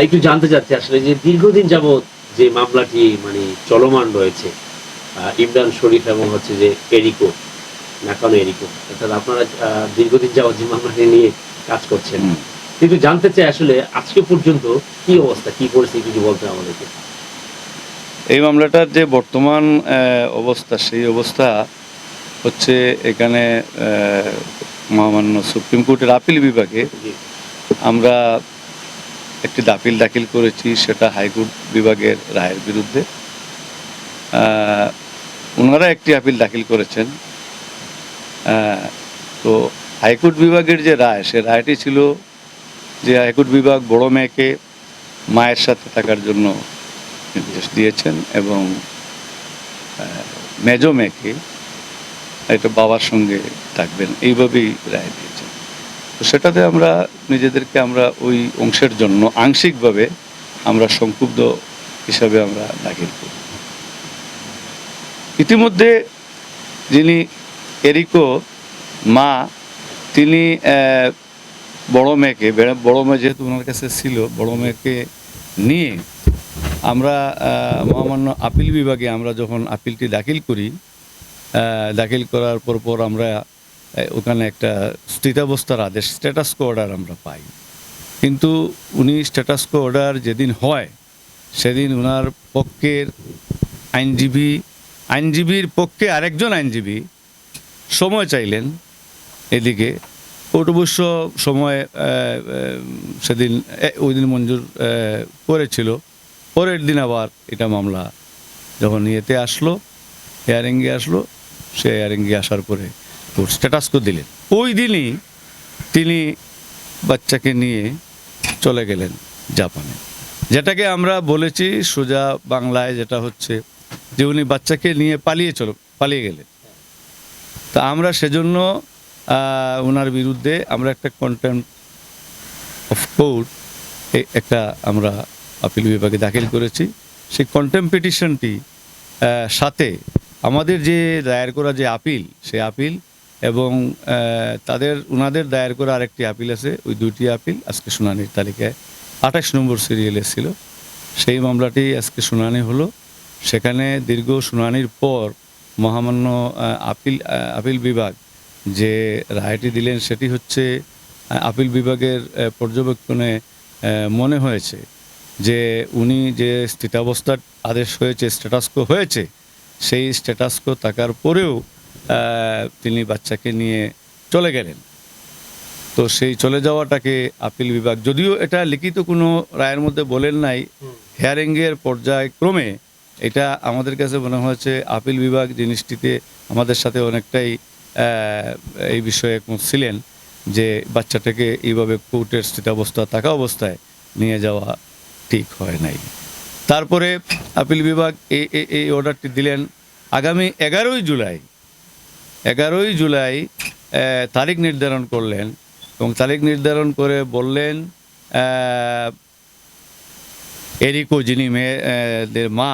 একটু জানতে চাচ্ছি আসলে যে দীর্ঘদিন যাবৎ যে মামলাটি মানে চলমান রয়েছে ইমরান শরীফ এবং হচ্ছে যে এরিকো নাকানো এরিকো অর্থাৎ আপনারা দীর্ঘদিন যাবৎ যে মামলাটি নিয়ে কাজ করছেন। কিন্তু জানতে চাই আসলে আজকে পর্যন্ত কি অবস্থা কি পরিস্থিতি কিছু বলতে আমাদেরকে। এই মামলাটার যে বর্তমান অবস্থা সেই অবস্থা হচ্ছে এখানে মহামান্য সুপ্রিম কোর্টের আপিল বিভাগে আমরা একটি দাপিল দাখিল করেছি সেটা হাইকোর্ট বিভাগের রায়ের বিরুদ্ধে। ওনারা একটি আপিল দাখিল করেছেন। তো হাইকোর্ট বিভাগের যে রায়, সে রায়টি ছিল যে হাইকোর্ট বিভাগ বড় মেয়েকে মায়ের সাথে থাকার জন্য নির্দেশ দিয়েছেন এবং মেজ মেয়েকে একটা বাবার সঙ্গে থাকবেন, এইভাবেই রায় দিয়েছেন। তো সেটাতে আমরা নিজেদেরকে আমরা ওই অংশের জন্য আংশিকভাবে আমরা সংক্ষুব্ধ হিসাবে আমরা দাখিল করি। ইতিমধ্যে যিনি এরিকো মা, তিনি বড় মেয়েকে বড় মেয়ে যেহেতু ওনার কাছে ছিল, বড় মেয়েকে নিয়ে আমরা মহামান্য আপিল বিভাগে আমরা যখন আপিলটি দাখিল করি দাখিল করার পর পর আমরা ওখানে একটা স্থিতাবস্থার আদেশ স্ট্যাটাস কো অর্ডার আমরা পাই। কিন্তু উনি স্ট্যাটাস কো অর্ডার যেদিন হয়, সেদিন ওনার পক্ষের আইনজীবী, আইনজীবীর পক্ষে আরেকজন আইনজীবী সময় চাইলেন এদিকে। কোর্ট অবশ্য সময় সেদিন ওই দিন মঞ্জুর করেছিল। পরের দিন আবার এটা মামলা যখন ইয়েতে আসলো হেয়ারিংয়ে আসলো, সে হেয়ারিংয়ে আসার পরে কোর্ট স্ট্যাটাসকো দিলেন। ওই দিনই তিনি বাচ্চাকে নিয়ে চলে গেলেন জাপানে। যেটাকে আমরা বলেছি সোজা বাংলায় যেটা হচ্ছে যে উনি বাচ্চাকে নিয়ে পালিয়ে চলো, পালিয়ে গেলেন। তা আমরা সেজন্য ওনার বিরুদ্ধে আমরা একটা কন্টেম্প অফ কোর্ট একটা আমরা আপিল বিভাগে দাখিল করেছি। সেই কন্টেম্প পিটিশনটি সাথে আমাদের যে দায়ের করা যে আপিল, সেই আপিল এবং তাদের ওনাদের দায়ের করা আরেকটি আপিল আছে। ওই দুইটি আপিল আজকে শুনানির তালিকায়। আঠাশ নম্বর সিরিয়ালে ছিল। সেই মামলাটি আজকে শুনানি হলো। সেখানে দীর্ঘ শুনানির পর মহামান্য আপিল আপিল বিভাগ যে রায়টি দিলেন সেটি হচ্ছে আপিল বিভাগের পর্যবেক্ষণে মনে হয়েছে যে উনি যে স্থিতাবস্থার আদেশ হয়েছে স্ট্যাটাসকো হয়েছে, সেই স্ট্যাটাসকো থাকার পরেও তিনি বাচ্চাকে নিয়ে চলে গেলেন। তো সেই চলে যাওয়াটাকে আপিল বিভাগ যদিও এটা লিখিত কোনো রায়ের মধ্যে বলেন নাই হেয়ারিংয়ের পর্যায়ক্রমে এটা আমাদের কাছে মনে হয়েছে আপিল বিভাগ জিনিসটিতে আমাদের সাথে অনেকটাই এই বিষয়ে একমত ছিলেন যে বাচ্চাটাকে এইভাবে কোর্টের স্থিতাবস্থা থাকা অবস্থায় নিয়ে যাওয়া ঠিক হয় নাই। তারপরে আপিল বিভাগ এই এই- এই অর্ডারটি দিলেন আগামী এগারোই জুলাই। এগারোই জুলাই তারিখ নির্ধারণ করলেন এবং তারিখ নির্ধারণ করে বললেন এরিকো যিনি মেয়ে আহ, মা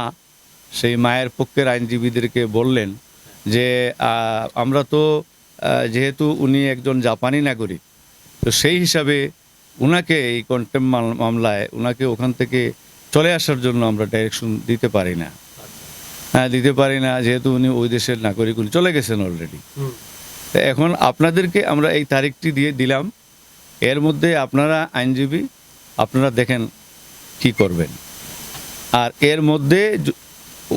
সেই মায়ের পক্ষের আইনজীবীদেরকে বললেন যে আমরা তো যেহেতু উনি একজন জাপানি নাগরিক তো সেই হিসাবে ওনাকে এই কন্টেম মামলায় ওনাকে ওখান থেকে চলে আসার জন্য আমরা ডাইরেকশন দিতে পারি না। দিতে পারি না যেহেতু উনি ওই দেশের নাগরিক উনি চলে গেছেন অলরেডি এখন আপনাদেরকে আমরা এই তারিখটি দিয়ে দিলাম। এর মধ্যে আপনারা আইনজীবী আপনারা দেখেন কি করবেন। আর এর মধ্যে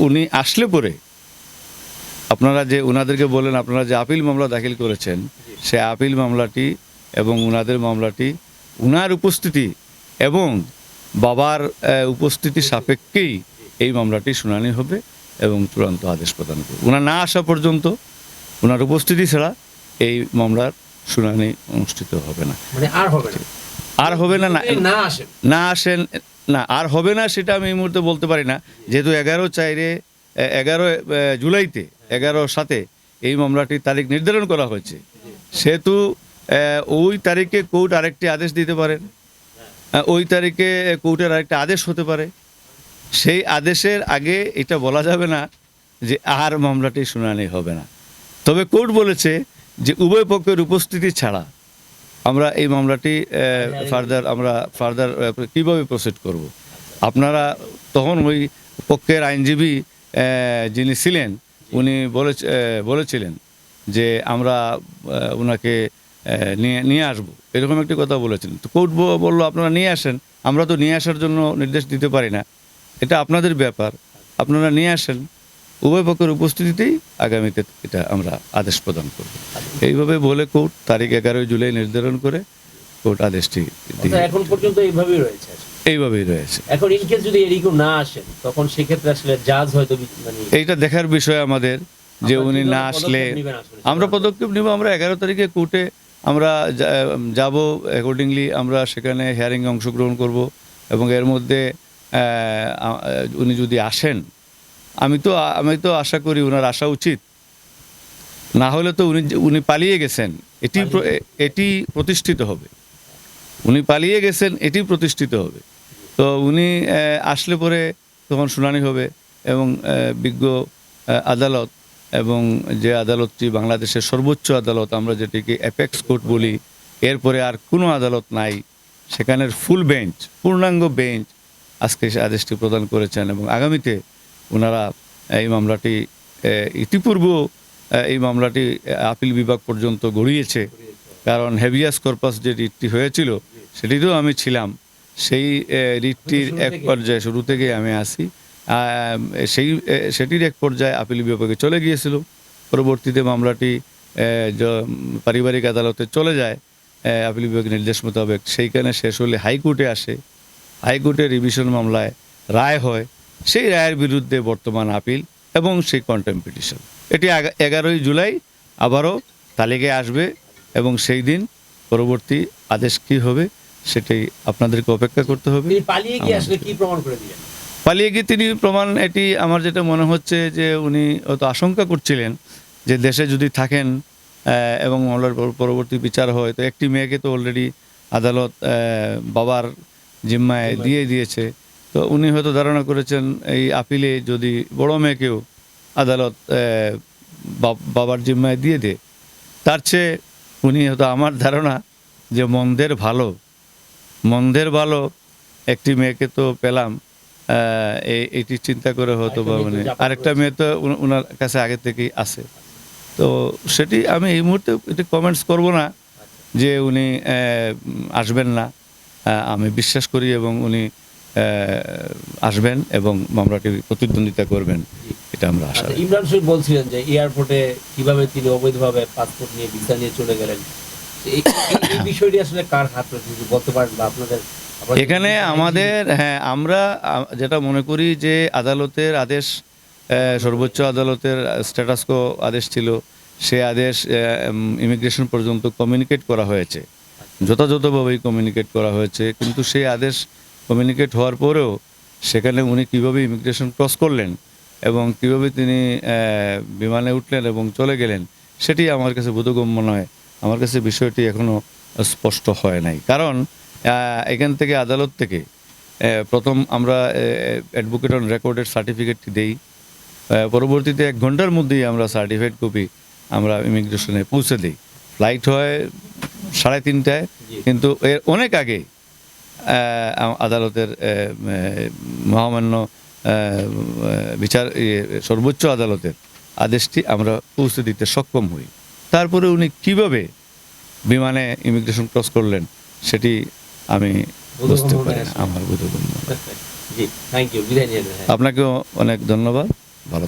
উনি আসলে পরে আপনারা যে ওনাদেরকে বলেন আপনারা যে আপিল মামলা দাখিল করেছেন সে আপিল মামলাটি এবং ওনাদের মামলাটি উনার উপস্থিতি এবং বাবার উপস্থিতি সাপেক্ষেই এই মামলাটি শুনানি হবে। এবং চূড়ান্ত আদেশ প্রদান করবে। ওনার না আসা পর্যন্ত ওনার উপস্থিতি ছাড়া এই মামলার শুনানি অনুষ্ঠিত হবে না। মানে আর হবে না? আর হবে না না। না আসেন? না আর হবে না সেটা আমি এই মুহূর্তে বলতে পারি না। যেহেতু এগারো চাইরে এগারো জুলাইতে এগারো সাথে এই মামলাটির তারিখ নির্ধারণ করা হয়েছে। সেহেতু ওই তারিখে কোর্ট আরেকটি আদেশ দিতে পারেন। ওই তারিখে কোর্টের আরেকটা আদেশ হতে পারে। সেই আদেশের আগে এটা বলা যাবে না যে আর মামলাটি শুনানি হবে না। তবে কোর্ট বলেছে যে উভয় পক্ষের উপস্থিতি ছাড়া আমরা এই মামলাটি ফার্দার, আমরা ফার্দার কীভাবে প্রসিড করব? আপনারা তখন ওই পক্ষের আইনজীবী যিনি ছিলেন, উনি বলে বলেছিলেন যে আমরা ওনাকে নিয়ে নিয়ে আসব। এরকম একটি কথা বলেছেন। তো কোর্ট বলল, আপনারা নিয়ে আসেন। আমরা তো নিয়ে আসার জন্য নির্দেশ দিতে পারি না। এটা আপনাদের ব্যাপার। আপনারা নিয়ে আসেন। উভয় পক্ষের উপস্থিতিতেই আগামীতে এটা আমরা আদেশ প্রদান করব। এইভাবে বলে কোর্ট তারিখ এগারোই জুলাই নির্ধারণ করে কোর্ট আদেশটি এখন পর্যন্ত এইভাবেই রয়েছে এইভাবেই রয়েছে। এখন ইনকেস যদি এরিকো না আসেন তখন সেক্ষেত্রে আসলে জাজ হয়তো মানে এইটা দেখার বিষয় আমাদের যে উনি না আসলে? আমরা পদক্ষেপ নিব আমরা এগারো তারিখে কোর্টে আমরা যাব অ্যাকর্ডিংলি আমরা সেখানে হিয়ারিংয়ে অংশগ্রহণ করব এবং এর মধ্যে উনি যদি আসেন আমি তো আমি তো আশা করি ওনার আসা উচিত। না হলে তো উনি উনি পালিয়ে গেছেন এটি এটি প্রতিষ্ঠিত হবে। উনি পালিয়ে গেছেন এটি প্রতিষ্ঠিত হবে। তো উনি আসলে পরে তখন শুনানি হবে এবং বিজ্ঞ আদালত এবং যে আদালতটি বাংলাদেশের সর্বোচ্চ আদালত আমরা যেটিকে অ্যাপেক্স কোর্ট বলি এরপরে আর কোনো আদালত নাই। সেখানের ফুল বেঞ্চ পূর্ণাঙ্গ বেঞ্চ আজকে সে আদেশটি প্রদান করেছেন এবং আগামীতে ওনারা এই মামলাটি ইতিপূর্ব এই মামলাটি আপিল বিভাগ পর্যন্ত গড়িয়েছে। কারণ হেভিয়াস কর্পাস যে রিটটি হয়েছিল সেটিতেও আমি ছিলাম। সেই রিটটির এক পর্যায়ে শুরু থেকে আমি আসি। সেই সেটির এক পর্যায়ে আপিল বিভাগে চলে গিয়েছিল। পরবর্তীতে মামলাটি পারিবারিক আদালতে চলে যায় আপিল বিভাগের নির্দেশ মোতাবেক। সেইখানে শেষ হলে হাইকোর্টে আসে। হাইকোর্টে রিভিশন মামলায় রায় হয় সেই রায়ের বিরুদ্ধে বর্তমান আপিল এবং সেই কন্টেম্পিটিশন এটি এগারোই জুলাই আবারও তালিকায় আসবে এবং সেই দিন পরবর্তী আদেশ কী হবে সেটাই আপনাদেরকে অপেক্ষা করতে হবে। পালিয়ে গিয়ে আসলে কি প্রমাণ করে দিলেন? পালিয়ে গিয়ে তিনি প্রমাণ এটি আমার যেটা মনে হচ্ছে যে উনি হয়তো আশঙ্কা করছিলেন যে দেশে যদি থাকেন এবং মামলার পরবর্তী বিচার হয় তো একটি মেয়েকে তো অলরেডি আদালত বাবার জিম্মায় দিয়ে দিয়েছে। তো উনি হয়তো ধারণা করেছেন এই আপিলে যদি বড় মেয়েকেও আদালত বাবার জিম্মায় দিয়ে দেয় তার চেয়ে উনি হয়তো আমার ধারণা যে মন্দের ভালো। মন্দের ভালো একটি মেয়েকে তো পেলাম এটি চিন্তা করে হয়তো বা মানে আরেকটা মেয়ে তো উনার কাছে আগে থেকেই আছে। তো সেটি আমি এই মুহূর্তে এটি কমেন্টস করব না যে উনি আসবেন না। আমি বিশ্বাস করি এবং উনি আসবেন এবং মামলাটি প্রতিদ্বন্দ্বিতা করবেন এটা আমরা আশা আচ্ছা ইমরান শরীফ বলছিলেন যে এয়ারপোর্টে কীভাবে তিনি অবৈধভাবে পাসপোর্ট নিয়ে ভিসা নিয়ে চলে গেলেন। এই বিষয়টি আসলে কার হাত রয়েছে বলতে পারেন বা আপনাদের এখানে আমাদের হ্যাঁ আমরা যেটা মনে করি যে আদালতের আদেশ সর্বোচ্চ আদালতের স্ট্যাটাসকো আদেশ ছিল। সে আদেশ ইমিগ্রেশন পর্যন্ত কমিউনিকেট করা হয়েছে। যথাযথভাবেই কমিউনিকেট করা হয়েছে, কিন্তু সেই আদেশ কমিউনিকেট হওয়ার পরেও সেখানে উনি কীভাবে ইমিগ্রেশন ক্রস করলেন এবং কীভাবে তিনি বিমানে উঠলেন এবং চলে গেলেন, সেটি আমার কাছে বোধগম্য নয়। আমার কাছে বিষয়টি এখনও স্পষ্ট হয় নাই। কারণ এখান থেকে আদালত থেকে প্রথম আমরা অ্যাডভোকেট অন রেকর্ডের সার্টিফিকেটটি দেই। পরবর্তীতে এক ঘণ্টার মধ্যেই আমরা সার্টিফাইড কপি আমরা ইমিগ্রেশনে পৌঁছে দিই। ফ্লাইট হয় সাড়ে তিনটায় কিন্তু এর অনেক আগে আদালতের মহামান্য বিচার ইয়ে, সর্বোচ্চ আদালতের আদেশটি আমরা পৌঁছে দিতে সক্ষম হই তারপরে উনি কীভাবে বিমানে ইমিগ্রেশন ক্রস করলেন সেটি আমি বুঝতে পারি। আমার বোধগম্য। আপনাকেও অনেক ধন্যবাদ ভালো।